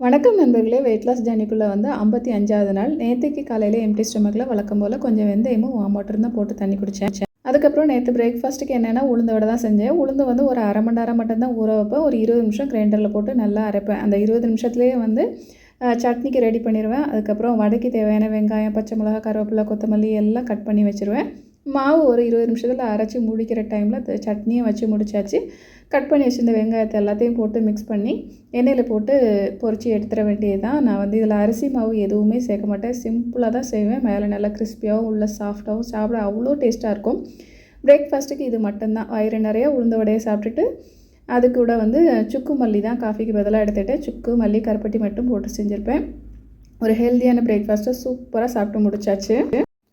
வணக்கம் நண்பர்களே weight loss ஜர்னிக்குள்ளே வந்து ஐம்பத்தி அஞ்சாவது நாள். நேற்றுக்கு காலையில் எம்டி ஸ்டொமக்கில் வழக்கம் போல் கொஞ்சம் வெந்தயமும் வாம் வாட்டர் தான் போட்டு தண்ணி குடித்தேன் அதுக்கப்புறம் நேற்று பிரேக்ஃபாஸ்ட்டுக்கு என்னென்னா உளுந்து வடை தான் செஞ்சேன். உளுந்து வந்து ஒரு அரை மணி நேரம் மட்டும்தான் ஊற வைப்பேன். ஒரு இருபது நிமிஷம் கிரைண்டரில் போட்டு நல்லா அரைப்பேன். அந்த இருபது நிமிஷத்துலேயே வந்து சட்னிக்கு ரெடி பண்ணிடுவேன் அதுக்கப்புறம் வடைக்கு தேவையான வெங்காயம் பச்சை மிளகா கருவேப்பிலை கொத்தமல்லி எல்லாம் கட் பண்ணி வச்சுருவேன். மாவு ஒரு இருபது நிமிஷத்தில் அரைச்சி முடிக்கிற டைமில் சட்னியை வச்சு முடிச்சாச்சு. கட் பண்ணி வச்சிருந்த வெங்காயத்தை எல்லாத்தையும் போட்டு மிக்ஸ் பண்ணி எண்ணெயில் போட்டு பொறிச்சி எடுத்துட வேண்டியது தான் நான் வந்து இதில் அரிசி மாவு எதுவுமே சேர்க்க மாட்டேன். சிம்பிளாக தான் செய்வேன். மேலே நல்லா கிறிஸ்பியாகவும் உள்ள சாஃப்டாகவும் சாப்பிட அவ்வளோ டேஸ்ட்டாக இருக்கும். பிரேக்ஃபாஸ்ட்டுக்கு இது மட்டும்தான். வயிறு நிறைய உளுந்த வடையை சாப்பிட்டுட்டு அது கூட வந்து சுக்கு மல்லி தான். காஃபிக்கு பதிலாக எடுத்துகிட்டு சுக்கு மல்லி கருப்பட்டி மட்டும் போட்டு செஞ்சுருப்பேன். ஒரு ஹெல்த்தியான பிரேக்ஃபாஸ்ட்டை சூப்பராக சாப்பிட்டு முடிச்சாச்சு.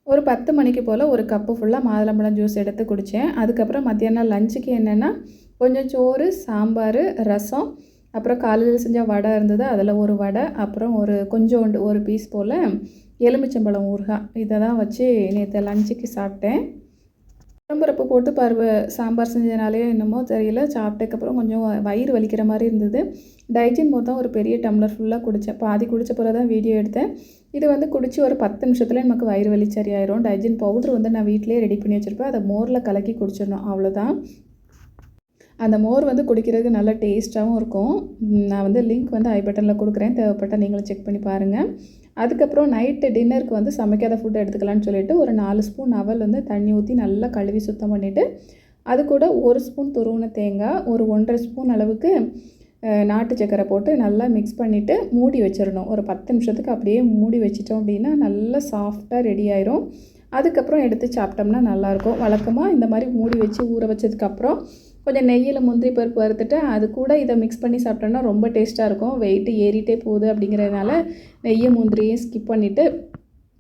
ஒரு பத்து மணிக்கு போல் ஒரு கப்பு ஃபுல்லாக மாதுளம்பழம் ஜூஸ் எடுத்து குடித்தேன் அதுக்கப்புறம் மத்தியானம் லஞ்சுக்கு என்னென்னா கொஞ்சம் சோறு சாம்பார் ரசம் அப்புறம் காலையில் செஞ்ச வடை இருந்தது. அதில் ஒரு வடை அப்புறம் ஒரு கொஞ்சோண்டு ஒரு பீஸ் போல் எலுமிச்சம்பழம் ஊறுகாய். இதை தான் வச்சு நேற்று லஞ்சுக்கு சாப்பிட்டேன். குழம்புறப்பு போட்டு பருவ சாம்பார் செஞ்சதுனாலே என்னமோ தெரியல. சாப்பிட்டதுக்கப்புறம் கொஞ்சம் வயிறு வலிக்கிற மாதிரி இருந்தது. டைஜின் மோர் தான் ஒரு பெரிய டம்ளர் ஃபுல்லாக குடித்தேன் பாதி குடித்த பிறகு தான் வீடியோ எடுத்தேன். இது வந்து குடித்து ஒரு பத்து நிமிஷத்தில் நமக்கு வயிறு வலி சரியாயிரும். டைஜின் பவுடர் வந்து நான் வீட்டிலேயே ரெடி பண்ணி வச்சுருப்பேன். அதை மோரில் கலக்கி குடிச்சிடணும். அவ்வளோதான் அந்த மோர் வந்து குடிக்கிறதுக்கு நல்ல டேஸ்ட்டாகவும் இருக்கும். நான் வந்து லிங்க் வந்து ஐ பட்டனில் கொடுக்குறேன். தேவைப்பட்டால் நீங்களும் செக் பண்ணி பாருங்கள் அதுக்கப்புறம் நைட்டு டின்னருக்கு வந்து சமைக்காத ஃபுட் எடுத்துக்கலாம்னு சொல்லிட்டு ஒரு நாலு ஸ்பூன் அவல் வந்து தண்ணி ஊற்றி நல்லா கழுவி சுத்தம் பண்ணிவிட்டு அது கூட ஒரு ஸ்பூன் துருவன தேங்காய் ஒரு ஒன்றரை ஸ்பூன் அளவுக்கு நாட்டு சக்கரை போட்டு நல்லா மிக்ஸ் பண்ணிவிட்டு மூடி வச்சிடணும். ஒரு பத்து நிமிஷத்துக்கு அப்படியே மூடி வச்சிட்டோம் அப்படின்னா நல்லா சாஃப்டாக ரெடி ஆயிரும். அதுக்கப்புறம் எடுத்து சாப்பிட்டோம்னா நல்லாயிருக்கும். வழக்கமாக இந்த மாதிரி மூடி வச்சு ஊற வச்சதுக்கப்புறம் கொஞ்சம் நெய்யில் முந்திரி பருப்பு வறுத்துட்டு அது கூட இதை மிக்ஸ் பண்ணி சாப்பிட்டோம்னா ரொம்ப டேஸ்ட்டாக இருக்கும். வெயிட்டு ஏறிட்டே போகுது அப்படிங்கிறதுனால நெய்யை முந்திரியும் ஸ்கிப் பண்ணிவிட்டு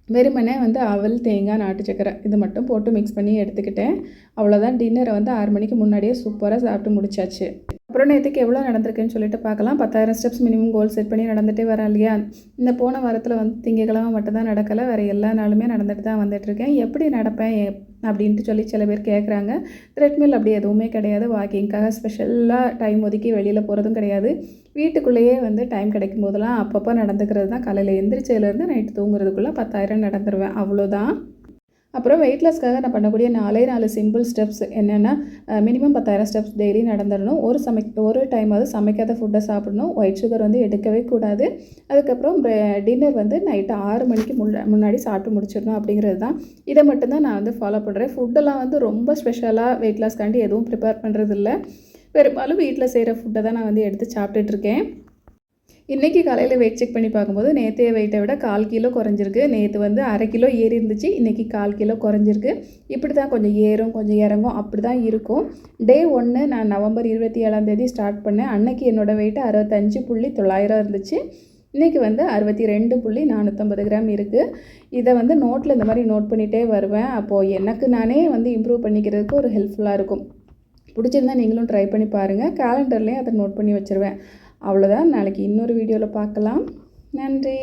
வெறுமனே வந்து அவல் தேங்காய் நாட்டு சக்கரை இது மட்டும் போட்டு மிக்ஸ் பண்ணி எடுத்துக்கிட்டேன். அவ்வளோதான் டின்னரை வந்து ஆறு மணிக்கு முன்னாடியே சூப்பராக சாப்பிட்டு முடிச்சாச்சு. அப்புறம் நேற்றுக்கு எவ்வளோ நடந்திருக்குன்னு சொல்லிட்டு பார்க்கலாம். பத்தாயிரம் ஸ்டெப்ஸ் மினிமம் கோல் செட் பண்ணி நடந்துகிட்டே வரேன் இல்லையா? இந்த போன வாரத்தில் வந்து திங்கக்கிழமை மட்டும்தான் நடக்கலை. வேறு எல்லா நாளுமே நடந்துட்டு தான் வந்துட்டுருக்கேன் எப்படி நடப்பேன்? அப்படின்ட்டு சொல்லி சில பேர் கேட்குறாங்க த்ரெட்மில் அப்படி எதுவுமே கிடையாது. வாக்கிங்க்காக ஸ்பெஷலாக டைம் ஒதுக்கி வெளியில் போகிறதும் கிடையாது. வீட்டுக்குள்ளேயே வந்து டைம் கிடைக்கும் போதெல்லாம் அப்பப்போ நடந்துக்கிறது தான். காலையில் எந்திரிச்சதுலேருந்து நைட்டு தூங்குறதுக்குள்ளே பத்தாயிரம் நடந்துருவேன். அவ்வளோதான் அப்புறம் வெயிட் லாஸ்க்காக நான் பண்ணக்கூடிய நாலே நாலு சிம்பிள் ஸ்டெப்ஸ் என்னென்னா மினிமம் பத்தாயிரம் ஸ்டெப்ஸ் டெய்லி நடந்துடணும். ஒரு சமைக்க ஒரு டைமாவது சமைக்காத ஃபுட்டை சாப்பிடணும். ஒயிட் சுகர் வந்து எடுக்கவே கூடாது. அதுக்கப்புறம் டின்னர் வந்து நைட்டு ஆறு மணிக்கு முன்ன முன்னாடி சாப்பிட்டு முடிச்சிடணும் அப்படிங்கிறது தான். இதை மட்டும்தான் நான் வந்து ஃபாலோ பண்ணுறேன் ஃபுட்டெல்லாம் வந்து ரொம்ப ஸ்பெஷலாக வெயிட் லாஸ்க்காண்டி எதுவும் ப்ரிப்பேர் பண்ணுறதில்ல பெரும்பாலும் வீட்டில் செய்கிற ஃபுட்டை தான் நான் வந்து எடுத்து சாப்பிட்டுட்ருக்கேன் இன்றைக்கி காலையில் வெயிட் செக் பண்ணி பார்க்கும்போது நேற்றைய வெயிட்டை விட கால் கிலோ குறைஞ்சிருக்கு. நேற்று வந்து அரை கிலோ ஏறி இருந்துச்சு. இன்றைக்கி கால் கிலோ குறைஞ்சிருக்கு. இப்படி தான் கொஞ்சம் ஏறும் கொஞ்சம் இறங்கும். அப்படி தான் இருக்கும். டே ஒன்று நான் நவம்பர் இருபத்தி ஏழாம் தேதி ஸ்டார்ட் பண்ணேன். அன்னைக்கு என்னோடய வெயிட்டு அறுபத்தஞ்சு புள்ளி தொள்ளாயிரம் இருந்துச்சு. இன்றைக்கி வந்து அறுபத்தி ரெண்டு புள்ளி நானூற்றம்பது கிராம் இருக்குது இதை வந்து நோட்டில் இந்த மாதிரி நோட் பண்ணிகிட்டே வருவேன். அப்போது எனக்கு நானே வந்து இம்ப்ரூவ் பண்ணிக்கிறதுக்கு ஒரு ஹெல்ப்ஃபுல்லாக இருக்கும். பிடிச்சிருந்தா நீங்களும் ட்ரை பண்ணி பாருங்கள் கேலண்டர்லேயும் அதை நோட் பண்ணி வச்சுருவேன். அவ்வளோதான் நாளைக்கு இன்னொரு வீடியோவில் பார்க்கலாம். நன்றி.